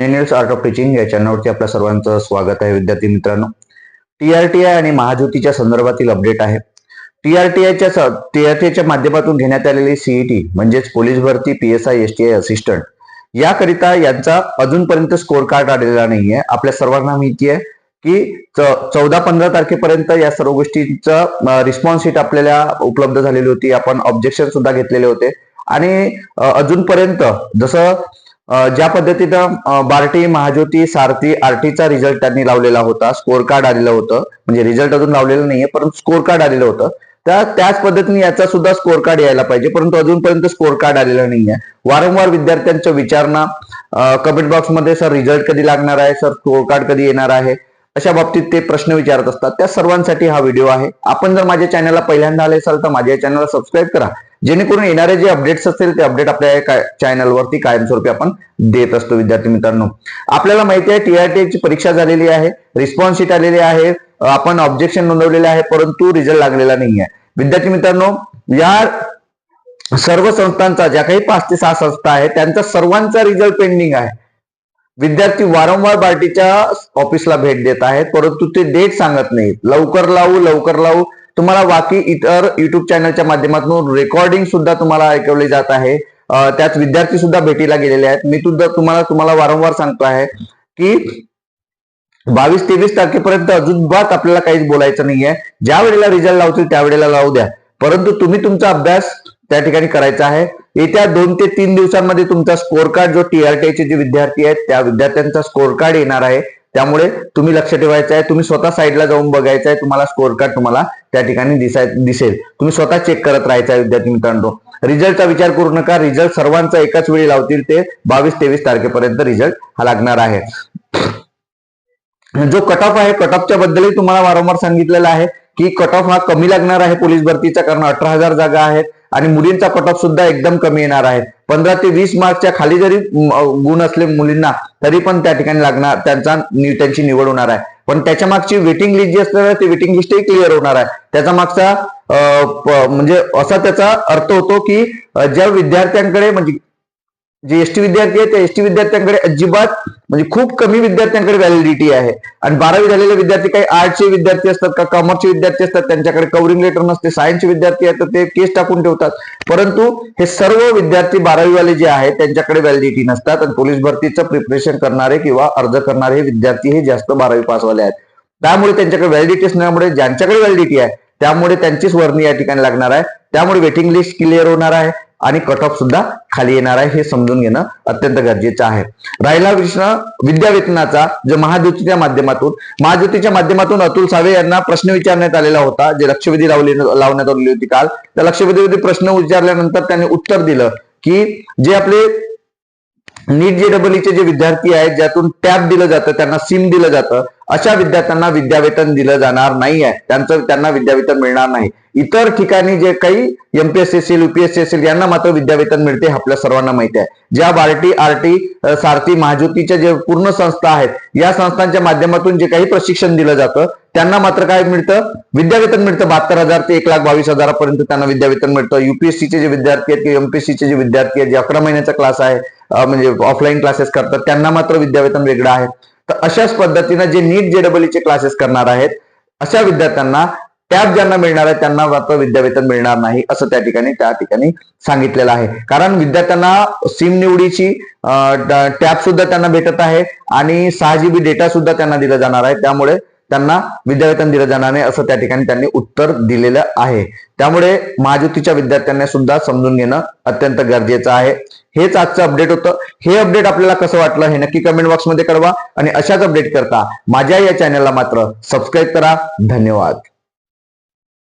Engineers art of teaching या चॅनलवरती आपल्या सर्वांचं स्वागत आहे विद्यार्थी मित्रांनो. टीआरटीआय आणि महाज्योतीच्या संदर्भातील अपडेट आहे. टीआरटीआयच्या टीआरटीआयच्या माध्यमातून घेण्यात आलेली सीईटी म्हणजेच पोलीस भरती पीएसआय एसटीआय असिस्टंट याकरिता यांचा अजूनपर्यंत स्कोअर कार्ड आलेला नाहीये. आपल्या सर्वांना माहिती आहे की चौदा पंधरा तारखेपर्यंत या सर्व गोष्टींचं रिस्पॉन्स शीट आपल्याला उपलब्ध झालेली होती. आपण ऑब्जेक्शन सुद्धा घेतलेले होते. आणि अजूनपर्यंत जसं ज्या पद्धतीनं बार्टी महाज्योती सारथी आरटीचा रिझल्ट त्यांनी लावलेला होता. स्कोर कार्ड आलेलं होतं. म्हणजे रिझल्ट अजून लावलेलं नाहीये परंतु स्कोर कार्ड आलेलं होतं. त्या त्याच पद्धतीने याचा सुद्धा स्कोर कार्ड यायला पाहिजे. परंतु अजूनपर्यंत स्कोर कार्ड आलेला नाहीये. वारंवार विद्यार्थ्यांच्या विचारणा कमेंट बॉक्समध्ये सर रिझल्ट कधी लागणार आहे? सर स्कोर कार्ड कधी येणार आहे? अशा बाबतीत ते प्रश्न विचारत असतात. त्या सर्वांसाठी हा व्हिडिओ आहे. आपण जर माझ्या चॅनलला पहिल्यांदा आले असाल तर माझ्या चॅनलला सबस्क्राईब करा. जेणेकरून येणारे जे अपडेट्स असतील ते अपडेट आपल्या या चॅनलवरती कायमस्वरूपी आपण देत असतो विद्यार्थी मित्रांनो. आपल्याला माहिती आहे टीआरटीची परीक्षा झालेली आहे रिस्पॉन्स शीट आलेली आहे आपण ऑब्जेक्शन नोंदवलेले आहे परंतु रिझल्ट लागलेला नाही आहे विद्यार्थी मित्रांनो या सर्व संस्थांचा ज्या काही पाच ते सहा संस्था आहेत त्यांचा सर्वांचा रिझल्ट पेंडिंग आहे. विद्यार्थी वारंवार बार्टीच्या ऑफिसला भेट देत आहेत परंतु ते डेट सांगत नाहीत. लवकर लावू लवकर लावू तुम्हाला बाकी इतर युट्यूब चॅनलच्या माध्यमातून रेकॉर्डिंग सुद्धा तुम्हाला ऐकवली जात आहे. त्यात विद्यार्थी सुद्धा भेटीला गेलेले आहेत. मी सुद्धा तुम्हाला तुम्हाला वारंवार सांगतो आहे की बावीस तेवीस तारखेपर्यंत अजिबात आपल्याला काहीच बोलायचं नाहीये. ज्या वेळेला रिझल्ट लावतील त्यावेळेला लावू द्या. परंतु तुम्ही तुमचा अभ्यास त्या ठिकाणी करायचा आहे. येत्या दोन ते तीन दिवसांमध्ये तुमचा स्कोर कार्ड जो टीआरटीचे जे विद्यार्थी आहेत त्या विद्यार्थ्यांचा स्कोर कार्ड येणार आहे. त्यामुळे तुम्ही लक्ष ठेवायचं आहे तुम्ही स्वतः साईडला जाऊन बघायचं आहे तुम्हाला स्कोअर कार्ड तुम्हाला त्या ठिकाणी दिसाय दिसेल. तुम्ही स्वतः चेक करत राहायचं आहे विद्यार्थी मित्रांनो. रिझल्टचा विचार करू नका. रिझल्ट सर्वांचा एकाच वेळी लावतील ते बावीस तेवीस तारखेपर्यंत रिझल्ट हा लागणार आहे. जो कट ऑफ आहे कट ऑफच्या बद्दलही तुम्हाला वारंवार सांगितलेलं आहे की कट ऑफ हा कमी लागणार आहे पोलीस भरतीचा कारण अठरा हजार जागा आहेत. आणि मुलींचा कट ऑफ सुद्धा एकदम कमी येणार आहे. पंधरा ते वीस मार्कच्या खाली जरी गुण असले मुलींना तरी पण त्या ठिकाणी लागणार त्यांचा त्यांची निवड होणार आहे. पण त्याच्या मागची वेटिंग लिस्ट जी असणार आहे ती वेटिंग लिस्टही क्लिअर होणार आहे. त्याचा मागचा म्हणजे असा त्याचा अर्थ होतो की ज्या विद्यार्थ्यांकडे म्हणजे जे एसटी विद्यार्थी आहेत त्या एसटी विद्यार्थ्यांकडे अजिबात म्हणजे खूप कमी विद्यार्थ्यांकडे व्हॅलिडिटी आहे. आणि बारावी झालेले विद्यार्थी काही आर्टचे विद्यार्थी असतात का कॉमर्सचे विद्यार्थी असतात? त्यांच्याकडे कव्हरिंग लेटर नसते सायन्सचे विद्यार्थी आहेत तर ते केस टाकून ठेवतात. परंतु हे सर्व विद्यार्थी बारावीवाले जे आहेत त्यांच्याकडे व्हॅलिडिटी नसतात आणि पोलीस भरतीचं प्रिपरेशन करणारे किंवा अर्ज करणारे हे विद्यार्थी हे जास्त बारावी पासवाले आहेत. त्यामुळे त्यांच्याकडे व्हॅलिडिटी असल्यामुळे ज्यांच्याकडे व्हॅलिडिटी आहे त्यामुळे त्यांचीच वर्णी या ठिकाणी लागणार आहे. त्यामुळे वेटिंग लिस्ट क्लिअर होणार आहे. आणि कट ऑफ सुद्धा खाली येणार आहे हे समजून घेणं अत्यंत गरजेचं आहे. राहिला प्रश्न विद्यावेतनाचा जो महाज्योतीच्या माध्यमातून महाज्योतीच्या माध्यमातून अतुल सावे यांना प्रश्न विचारण्यात आलेला होता जे लक्षवेधी लावली लावण्यात आलेली होती काल. त्या लक्षवेधीमध्ये प्रश्न विचारल्यानंतर त्यांनी उत्तर दिलं की जे आपले नीट जे डबलईचे e जे विद्यार्थी आहेत ज्यातून टॅब दिलं जातं त्यांना सिम दिलं जातं अशा विद्यार्थ्यांना विद्यावेतन दिलं जाणार नाही आहे. त्यांचं त्यांना विद्यावेतन मिळणार नाही. इतर ठिकाणी जे काही एमपीएससी असेल युपीएससी असेल यांना मात्र विद्यावेतन मिळते आपल्या सर्वांना माहिती आहे. ज्या बार्टी आरटी सारथी महाज्योतीच्या जे पूर्ण संस्था आहेत या संस्थांच्या माध्यमातून जे काही प्रशिक्षण दिलं जातं त्यांना मात्र काय मिळतं? विद्यावेतन मिळतं. बहात्तर हजार ते एक लाख बावीस हजारापर्यंत त्यांना विद्यावेतन मिळतं. युपीएससीचे जे विद्यार्थी आहेत किंवा एमपीएससीचे जे विद्यार्थी आहेत जे अकरा महिन्याचा क्लास आहे म्हणजे ऑफलाईन क्लासेस करतात त्यांना मात्र विद्यावेतन वेगळं आहे. तर अशाच पद्धतीनं जे नीट जे चे क्लासेस करणार आहेत अशा विद्यार्थ्यांना त्यात ज्यांना मिळणार आहे त्यांना मात्र विद्यावेतन मिळणार नाही असं त्या ठिकाणी त्या ठिकाणी सांगितलेलं आहे. कारण विद्यार्थ्यांना सिम निवडीची टॅब सुद्धा त्यांना भेटत आहे आणि सहा जीबी डेटा सुद्धा त्यांना दिला जाणार आहे. त्यामुळे त्यांना विद्यावेतन दिलं जाणार नाही असं त्या ठिकाणी त्यांनी उत्तर दिलेलं आहे. त्यामुळे महाज्योतीच्या विद्यार्थ्यांना सुद्धा समजून घेणं अत्यंत गरजेचं आहे. हेच आजचं अपडेट होतं. हे अपडेट आपल्याला कसं वाटलं हे नक्की कमेंट बॉक्समध्ये कळवा आणि अशाच अपडेट करता माझ्या या चॅनलला मात्र सबस्क्राईब करा. धन्यवाद.